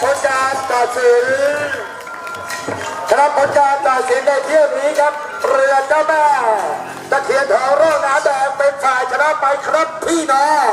ผลงานตัดสินครับผลการตัดสินในเที่ยวนี้ครับเรือเจ้าแม่ตะเคียนทองร่องน้ำแดงเป็นฝ่ายชนะไปครับพี่น้อง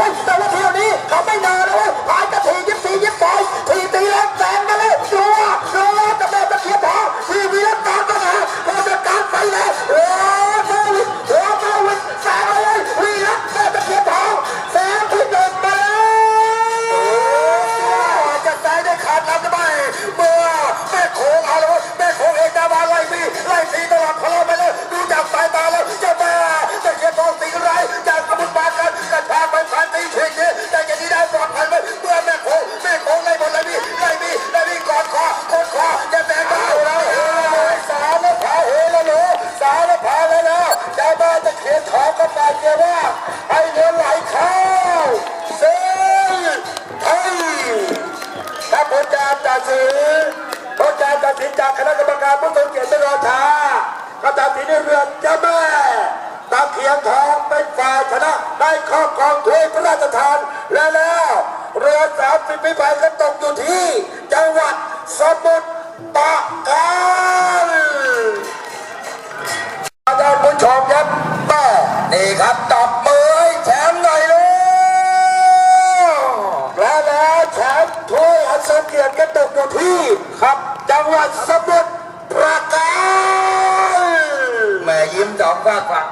ว้ยแต่ว่าเที่ยวนี้เขาไม่นาน จากคณะกรรมการผู้ทรงเกียรติรอช้าก็ตัดสินเรือนเจ้าแม่ตะเคียนทองเป็นฝ่ายชนะได้ครอบครองถ้วยพระราชทานและแล้วเรือสามสิบปีไปก็ตกอยู่ที่ จังหวัดสมุทรปราการท่านผู้ชมครับแม่นี่ครับตบมือให้แชมป์หน่อยเลยและแล้วแชมป์ถ้วยอันทรงเกียรติก็ตกอยู่ที่ครับ จังหวัดสมุทรปราการแม่ยิ้มสองฝากฝัง